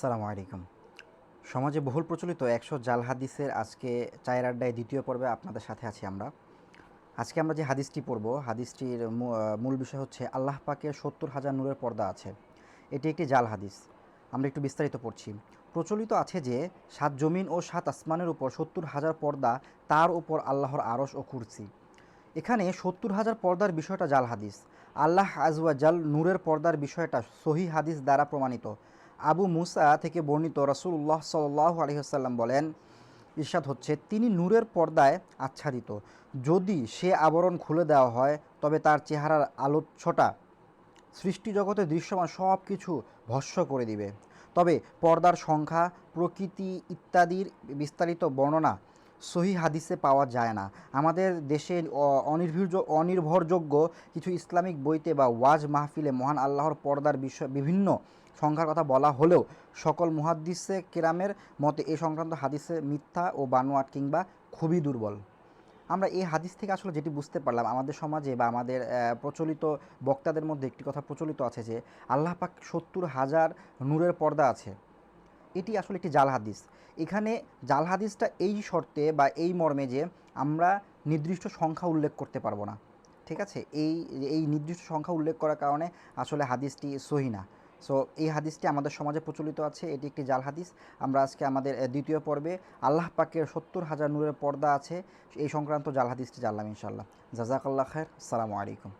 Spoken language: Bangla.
সালামু আলাইকুম। সমাজে বহুল প্রচলিত একশো জাল হাদিসের আজকে চায়ের আড্ডায় দ্বিতীয় পর্বে আপনাদের সাথে আছি আমরা। আজকে আমরা যে হাদিসটি পড়ব, হাদিসটির মূল বিষয় হচ্ছে আল্লাহ পাকে সত্তর হাজার নূরের পর্দা আছে। এটি একটি জাল হাদিস। আমরা একটু বিস্তারিত পড়ছি। প্রচলিত আছে যে সাত জমিন ও সাত আসমানের উপর সত্তর হাজার পর্দা, তার উপর আল্লাহর আরশ ও কুরসি। এখানে সত্তর হাজার পর্দার বিষয়টা জাল হাদিস। আল্লাহ আজওয়া জাল নূরের পর্দার বিষয়টা সহি হাদিস দ্বারা প্রমাণিত। আবু মুসা থেকে বর্ণিত রসুল্লাহ সাল্লাহ আলহিহাল্লাম বলেন, ইরশাদ হচ্ছে, তিনি নূরের পর্দায় আচ্ছাদিত। যদি সে আবরণ খুলে দেওয়া হয়, তবে তার চেহারার আলোচ্ছটা সৃষ্টি জগতে দৃশ্যমান সব কিছু ভস্য করে দিবে। তবে পর্দার সংখ্যা, প্রকৃতি ইত্যাদির বিস্তারিত বর্ণনা সহি হাদিসে পাওয়া যায় না। আমাদের দেশে অ- অনির্ভরযোগ্য অনির্ভরযোগ্য কিছু ইসলামিক বইতে বা ওয়াজ মাহফিলে মহান আল্লাহর পর্দার বিষয়, বিভিন্ন সংখ্যার কথা বলা হলেও সকল মুহাদ্দিসে কেরামের মতে এ সংক্রান্ত হাদিসে মিথ্যা ও বানোয়াট কিংবা খুবই দুর্বল। আমরা এই হাদিস থেকে আসলে যেটি বুঝতে পারলাম, আমাদের সমাজে বা আমাদের প্রচলিত বক্তাদের মধ্যে একটি কথা প্রচলিত আছে যে, আল্লাহ পাক সত্তর হাজার নূরের পর্দা আছে। এটি আসলে একটি জাল হাদিস। এখানে জাল হাদিসটা এই শর্তে বা এই মর্মে যে আমরা নির্দিষ্ট সংখ্যা উল্লেখ করতে পারব না। ঠিক আছে? এই এই নির্দিষ্ট সংখ্যা উল্লেখ করার কারণে আসলে হাদিসটি সহি না। সো এই হাদিসটি আমাদের সমাজে প্রচলিত আছে, এটি একটি জাল হাদিস। আমরা আজকে আমাদের দ্বিতীয় পর্বে আল্লাহ পাকের সত্তর হাজার নূরের পর্দা আছে, এই সংক্রান্ত জাল হাদিসটি জানলাম ইনশাল্লাহ জাজাকাল্লাহ খায়ের সালামু আলাইকুম।